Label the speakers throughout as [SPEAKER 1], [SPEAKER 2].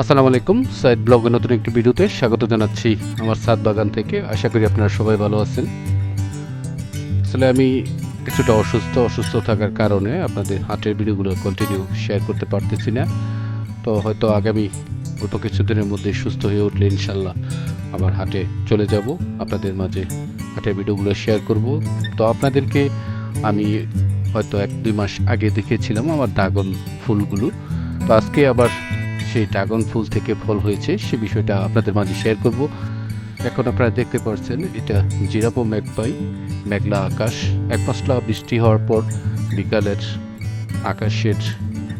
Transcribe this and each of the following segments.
[SPEAKER 1] আসসালামু আলাইকুম সাইড ব্লগের নতুন একটি ভিডিওতে স্বাগত জানাচ্ছি আমার সাত বাগান থেকে। আশা করি আপনারা সবাই ভালো আছেন। আসলে আমি কিছুটা অসুস্থ অসুস্থ থাকার কারণে আপনাদের হাটের ভিডিওগুলো কন্টিনিউ শেয়ার করতে পারতেছি না। তো হয়তো আগামী অল্প কিছুদিনের মধ্যে সুস্থ হয়ে উঠলে ইনশাল্লাহ আবার হাটে চলে যাব। আপনাদের মাঝে হাটের ভিডিওগুলো শেয়ার করব। তো আপনাদেরকে আমি হয়তো এক দুই মাস আগে দেখেছিলাম আমার ড্রাগন ফুলগুলো। তো আজকে আবার সেই ড্রাগন ফুল থেকে ফল হয়েছে, সে বিষয়টা আপনাদের মাঝে শেয়ার করব। এখন আপনারা দেখতে পাচ্ছেন এটা জিরাপো ম্যাকপাই মেঘলা আকাশ। এক পাঁচটা বৃষ্টি হওয়ার পর বিকালের আকাশের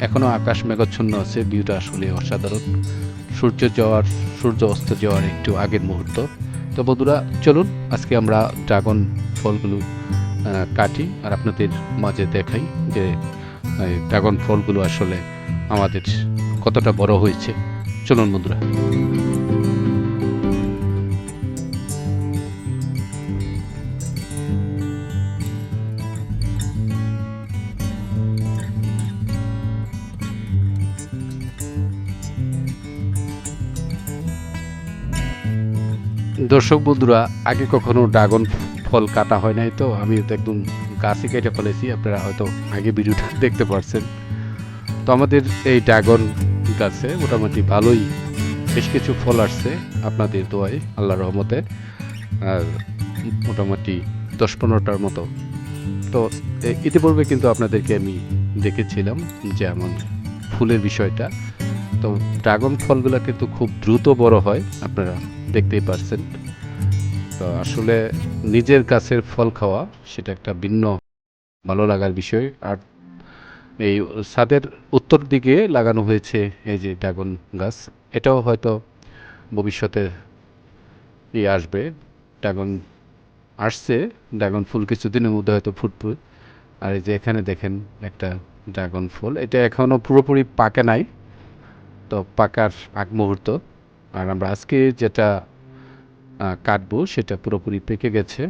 [SPEAKER 1] এখনও আকাশ মেঘাচ্ছন্ন আছে, ভিউটা আসলে অসাধারণ। সূর্য যাওয়ার, সূর্য অস্ত যাওয়ার একটু আগের মুহূর্ত। তো বন্ধুরা, চলুন, আজকে আমরা ড্রাগন ফলগুলো কাটি আর আপনাদের মাঝে দেখাই যে ড্রাগন ফলগুলো আসলে আমাদের কতটা বড় হয়েছে? চলুন বন্ধুরা। দর্শক বন্ধুরা, আগে কখনো ড্রাগন ফল কাটা হয় নাই তো? আমি তো একদম গাছে কেটে ফেলেছি, আপনারা হয়তো আগে ভিডিওটা দেখতে পারছেন। তো আমাদের এই ড্রাগন গাছে মোটামুটি ভালোই। বেশ কিছু ফল আসছে আপনাদের দোয়ায় আল্লাহ রহমতে। আর মোটামুটি দশ পনেরোটার মতো। তো ইতিপূর্বে কিন্তু আপনাদেরকে আমি দেখেছিলাম যেমন ফুলের বিষয়টা। তো, ড্রাগন ফলগুলো কিন্তু খুব দ্রুত বড় হয়, আপনারা দেখতেই পারছেন। তো, আসলে নিজের গাছের ফল খাওয়া, সেটা একটা ভিন্ন ভালো লাগার বিষয়। আর এই ছাদের উত্তর দিকে লাগানো হয়েছে এই যে ড্রাগন গাছ। এটাও হয়তো ভবিষ্যতে ই আসবে। ড্রাগন আসছে, ড্রাগন ফুল কিছুদিনের মধ্যে হয়তো ফুটবে। আর এই যে এখানে দেখেন একটা ড্রাগন ফুল। এটা এখনও পুরোপুরি পাকে নাই, তো পাকার আগ মুহূর্ত। আর আমরা আজকে যেটা কাটবো সেটা পুরোপুরি পেকে গেছে।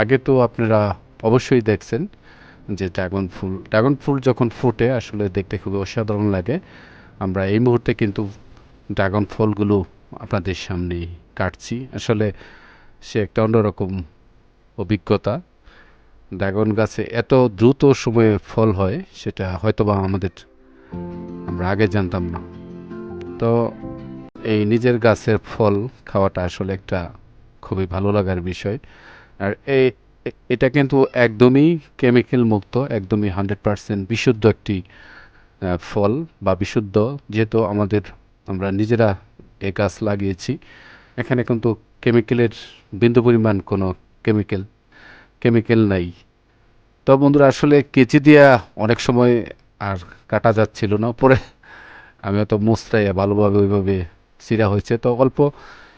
[SPEAKER 1] আগে তো আপনারা অবশ্যই দেখছেন যে ড্রাগন ফুল ড্রাগন ফুল যখন ফুটে, আসলে দেখতে খুবই অসাধারণ লাগে। আমরা এই মুহূর্তে কিন্তু ড্রাগন ফলগুলো আপনাদের সামনে কাটছি। আসলে সে একটা অন্যরকম অভিজ্ঞতা। ড্রাগন গাছে এত দ্রুত সময়ে ফল হয়, সেটা হয়তোবা আমাদের, আমরা আগে জানতাম না। তো এই নিজের গাছের ফল খাওয়াটা আসলে একটা খুবই ভালো লাগার বিষয়। আর এই এটা কিন্তু একদমই কেমিক্যাল মুক্ত, একদমই হান্ড্রেড পারসেন্ট বিশুদ্ধ একটি ফল বা বিশুদ্ধ, যেহেতু আমাদের, আমরা নিজেরা এ গাছ লাগিয়েছি। এখানে কিন্তু কেমিক্যালের বিন্দু পরিমাণ কোনো কেমিক্যাল কেমিক্যাল নাই। তো বন্ধুরা, আসলে কেচি দিয়া অনেক সময় আর কাটা যাচ্ছিল না পরে আমি অত মুস্তাইয়া ভালোভাবে ওইভাবে চিরা হয়েছে। তো অল্প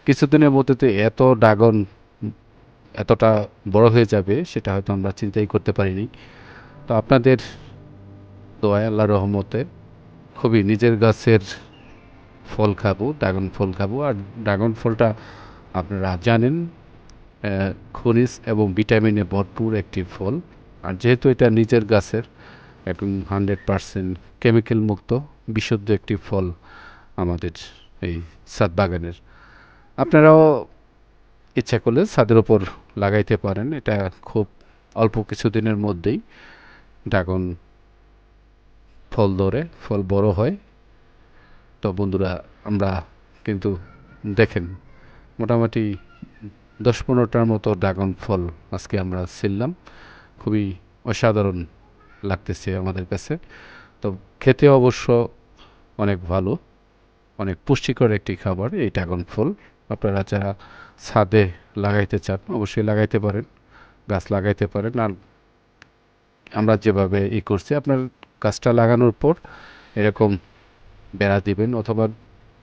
[SPEAKER 1] কিছুদিনের মধ্যে তো এত ড্রাগন এতটা বড় হয়ে যাবে সেটা হয়তো আমরা চিন্তাই করতে পারিনি। তো আপনাদের দোয়ায় আল্লাহ রহমতে খুবই নিজের গাছের ফল খাব, ড্রাগন ফল খাব। আর ড্রাগন ফলটা আপনারা জানেন খনিজ এবং ভিটামিনে ভরপুর একটি ফল। আর যেহেতু এটা নিজের গাছের একদম হান্ড্রেড পারসেন্ট কেমিক্যাল মুক্ত, বিশুদ্ধ একটি ফল আমাদের এই ছাদ বাগানের। আপনারাও ইচ্ছা করলে ছাদের ওপর লাগাইতে পারেন। এটা খুব অল্প কিছুদিনের মধ্যেই ড্রাগন ফল ধরে, ফল বড় হয়। তো বন্ধুরা, আমরা কিন্তু দেখেন, মোটামুটি দশ পনেরোটার মতো ড্রাগন ফল আজকে আমরা ছিললাম খুবই অসাধারণ লাগতেছে আমাদের কাছে। তো খেতে অবশ্য অনেক ভালো, অনেক পুষ্টিকর একটি খাবার এই ড্রাগন ফল। আপনারা যারা ছাদে লাগাইতে চান, অবশ্যই লাগাইতে পারেন, গাছ লাগাইতে পারেন। আর আমরা যেভাবে ই করছি, আপনার গাছটা লাগানোর পর এরকম বেড়া দিবেন অথবা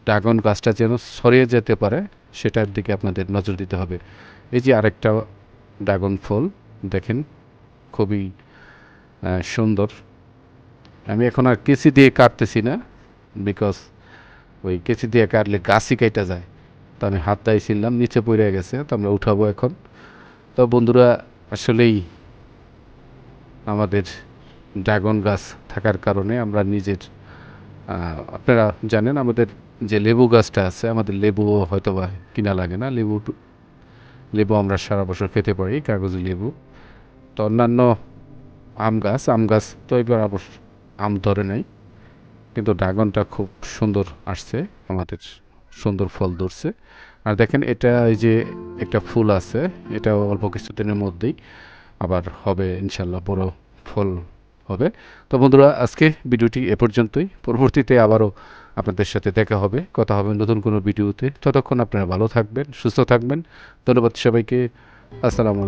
[SPEAKER 1] ড্রাগন গাছটা যেন সরিয়ে যেতে পারে, সেটার দিকে আপনাদের নজর দিতে হবে। এই যে আরেকটা ড্রাগন ফল, দেখেন, খুবই সুন্দর। আমি এখন আর কেসি দিয়ে কাটতেছি না বিকজ ওই কেসি দিয়ে কাটলে গাছই কেটে যায়। তো আমি হাত দাইছিলাম নিচে পড়ে গেছে, তো আমরা উঠাবো এখন। তো বন্ধুরা, আসলেই আমাদের ড্রাগন গাছ থাকার কারণে আমরা নিজের আপনারা জানেন আমাদের যে লেবু গাছটা আছে, আমাদের লেবু হয়তো বা কিনা লাগে না। লেবু লেবু আমরা সারা বছর খেতে পারি, কাগজি লেবু। তো অন্যান্য আম গাছ আম গাছ তো এবার আম ধরে নাই, কিন্তু ড্রাগনটা খুব সুন্দর আসছে আমাদের সুন্দর ফল ধরছে। আর দেখেন এটা এই যে একটা ফুল আছে এটা অল্প কিছুদিনের মধ্যেই আবার হবে ইনশাল্লাহ বড় ফল হবে। তো বন্ধুরা, আজকে ভিডিওটি এ পর্যন্তই। পরবর্তীতে আবারও আপনাদের সাথে দেখা হবে, কথা হবে নতুন কোনো ভিডিওতে। ততক্ষণ আপনারা ভালো থাকবেন, সুস্থ থাকবেন। ধন্যবাদ সবাইকে। আসসালামু